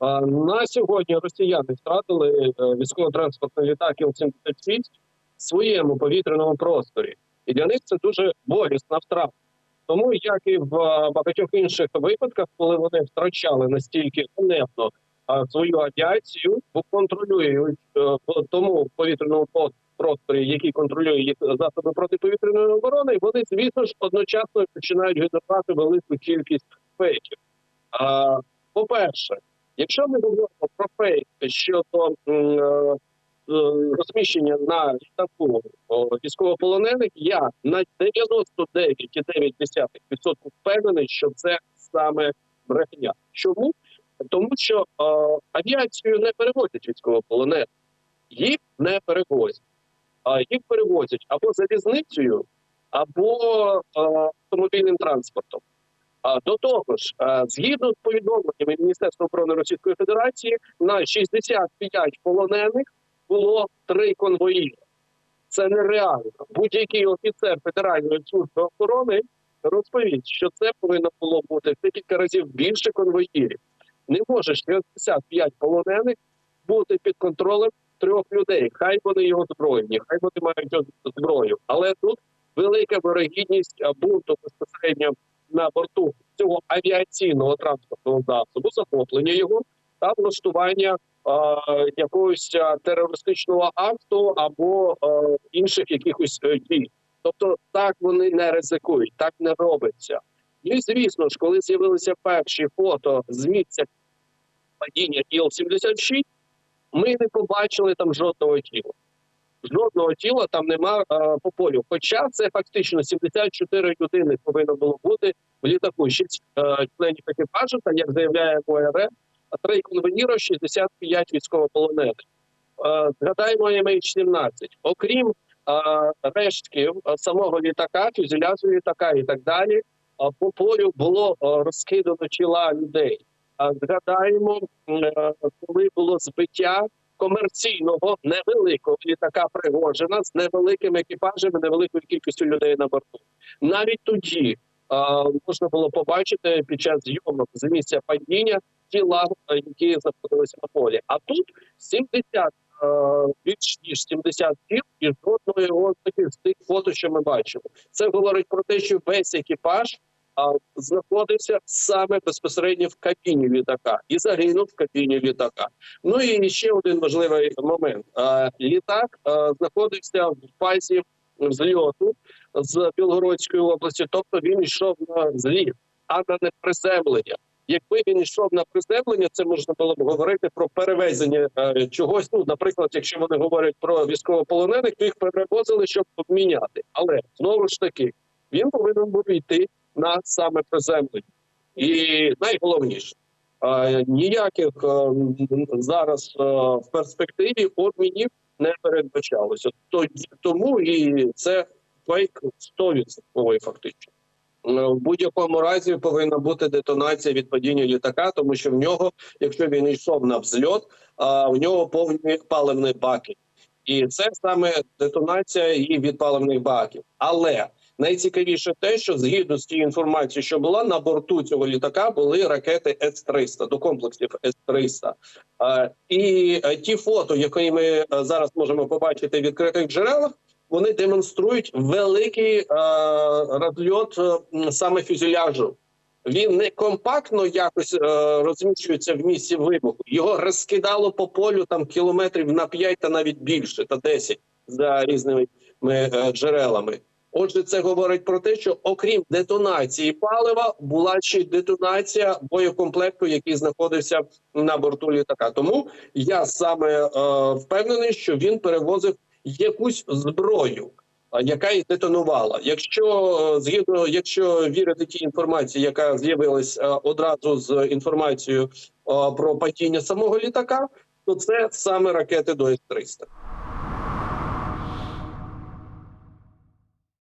На сьогодні росіяни втратили е, військово-транспортний літак Іл-76 в своєму повітряному просторі, і для них це дуже болісна втрата. Тому, як і в багатьох інших випадках, коли вони втрачали настільки ганебно свою авіацію, бо контролюють е, тому повітряному просторі, який контролює їх засоби протиповітряної оборони, вони, звісно ж, одночасно починають генерувати велику кількість фейків. По-перше, якщо ми говоримо про фейк щодо е, е, розміщення на літаку військовополонених, я на 99,9% впевнений, що це саме брехня. Чому? Тому що е, авіацію не перевозять військовополонених, їх не перевозять. А їх перевозять або залізницею, або е, автомобільним транспортом. До того ж, згідно з повідомленнями Міністерства оборони Російської Федерації, на 65 полонених було три конвої. Це нереально. Будь-який офіцер Федеральної служби охорони розповість, що це повинно було бути декілька разів більше конвоїрів. Не може 65 полонених бути під контролем трьох людей. Хай вони його збройні, хай вони мають зброю. Але тут велика вирогідність бунту безпосередньо на борту цього авіаційного транспортного засобу, захоплення його та влаштування а, якогось терористичного акту або а, інших якихось е, дій. Тобто так вони не ризикують, так не робиться. І звісно ж, коли з'явилися перші фото з місця падіння Іл-76, ми не побачили там жодного тіла. Жодного тіла там нема е, по полю. Хоча це фактично 74 людини повинно було бути в літаку. Шість е, членів екіпажу, та як заявляє ОРФ, а три конвоїра, 65 військовополонених. Е, згадаємо MH17. Окрім е, рештків самого літака, фюзеляжу літака і так далі, е, по полю було е, розкидано тіла людей. А згадаємо, е, коли було збиття комерційного невеликого літака Пригожина з невеликим екіпажем, і невеликою кількістю людей на борту. Навіть тоді а, можна було побачити під час зйомок з місця падіння тіла, які знаходилися на полі. А тут 70, а, більш ніж 70 тіл і жодної ось з тих фото, що ми бачимо. Це говорить про те, що весь екіпаж знаходився саме безпосередньо в кабіні літака і загинув в кабіні літака. Ну і ще один важливий момент: літак знаходився в фазі зльоту з Білгородської області, тобто він йшов на зліт, а на приземлення. Якби він йшов на приземлення, це можна було б говорити про перевезення е, чогось. Ну, наприклад, якщо вони говорять про військовополонених, то їх перевозили, щоб обміняти. Але знову ж таки, він повинен був йти на саме приземлення. І найголовніше, ніяких е, зараз е, в перспективі обмінів не передбачалося. Тому і це фейк 100% фактично. Е, В будь-якому разі повинна бути детонація від падіння літака, тому що в нього, якщо він йшов на взльот, в нього повні паливні баки, і це саме детонація і від паливних баків. Але найцікавіше те, що згідно з тією інформацією, що була на борту цього літака, були ракети С-300 до комплексів С-300. Е, І е, ті фото, які ми е, зараз можемо побачити в відкритих джерелах, вони демонструють великий е, розльот саме фюзеляжу. Він не компактно якось розміщується в місці вибуху. Його розкидало по полю там кілометрів на 5 та навіть більше, та 10 за різними джерелами. Отже, це говорить про те, що окрім детонації палива, була ще детонація боєкомплекту, який знаходився на борту літака. Тому я саме е, впевнений, що він перевозив якусь зброю, яка і детонувала. Якщо е, згідно, якщо вірити тій інформації, яка з'явилась е, одразу з інформацією е, про падіння самого літака, то це саме ракети до С-300.